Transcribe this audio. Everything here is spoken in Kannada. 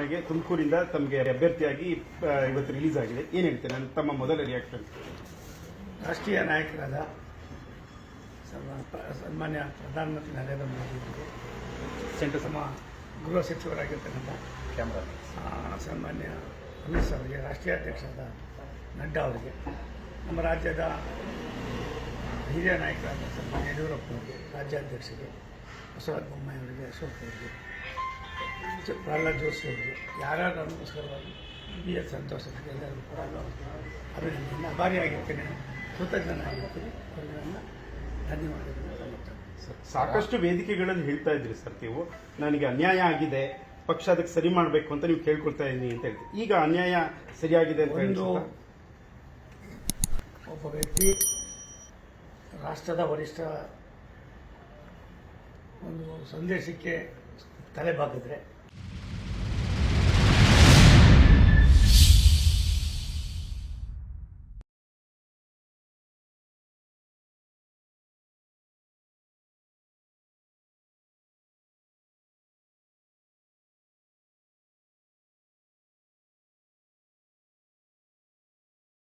ಚುನಾವಣೆಗೆ ತುಮಕೂರಿಂದ ತಮಗೆ ಅಭ್ಯರ್ಥಿಯಾಗಿ ಇವತ್ತು ರಿಲೀಸ್ ಆಗಿದೆ. ಏನು ಹೇಳ್ತೇನೆ ನನ್ನ ತಮ್ಮ ಮೊದಲ ರಿಯಾಕ್ಷನ್ ರಾಷ್ಟ್ರೀಯ ನಾಯಕರಾದ ಸನ್ಮಾ- ಸನ್ಮಾನ್ಯ ಪ್ರಧಾನಮಂತ್ರಿ ನರೇಂದ್ರ ಮೋದಿ ಸೆಂಟರ್ ಸಮ ಗೃಹ ಸಚಿವರಾಗಿರ್ತಕ್ಕಂಥ ಕ್ಯಾಮ್ರಾ ಸನ್ಮಾನ್ಯ ಅಮಿತ್ ಶಾ ಅವರಿಗೆ, ರಾಷ್ಟ್ರೀಯ ಅಧ್ಯಕ್ಷರಾದ ನಡ್ಡಾ ಅವರಿಗೆ, ನಮ್ಮ ರಾಜ್ಯದ ಹಿರಿಯ ನಾಯಕರಾದ ಸನ್ಮಾನ್ಯ ಯಡಿಯೂರಪ್ಪನವರಿಗೆ ರಾಜ್ಯಾಧ್ಯಕ್ಷರಿಗೆ, ಬಸವರಾಜ ಬೊಮ್ಮಾಯಿ ಅವರಿಗೆ, ಅಶೋಕ್ ಅವರಿಗೆ ಪ್ರಹ್ಲಾದ್ ಜೋಶಿ ಅವರು. ಯಾರ್ಯಾರು ನಮಸ್ಕಾರವಾಗಿ ಬಿ ಎಸ್ ಸಂತೋಷ್. ಎಲ್ಲರಿಗೂ ಕೂಡ ಅಭಿನಂದನೆ ಅಭಾರಿಯಾಗಿರ್ತೇನೆ ಕೃತಜ್ಞನಾಗಿರ್ತೀನಿ ಅವರಿಗೆಲ್ಲ ಧನ್ಯವಾದಗಳು. ಸಾಕಷ್ಟು ವೇದಿಕೆಗಳಲ್ಲಿ ಹೇಳ್ತಾ ಇದ್ರಿ ಸರ್ ನೀವು. ನನಗೆ ಅನ್ಯಾಯ ಆಗಿದೆ. ಪಕ್ಷ ಅದಕ್ಕೆ ಸರಿ ಮಾಡಬೇಕು ಅಂತ ನೀವು ಕೇಳ್ಕೊಳ್ತಾ ಇದ್ದೀನಿ ಅಂತ ಹೇಳ್ತೀವಿ ಈಗ ಅನ್ಯಾಯ ಸರಿಯಾಗಿದೆ ಅಂತ ಒಂದು ಒಬ್ಬ ವ್ಯಕ್ತಿ ರಾಷ್ಟ್ರದ ವರಿಷ್ಠ ಒಂದು ಸಂದೇಶಕ್ಕೆ ತಲೆ ಬಾಗಿದ್ರೆ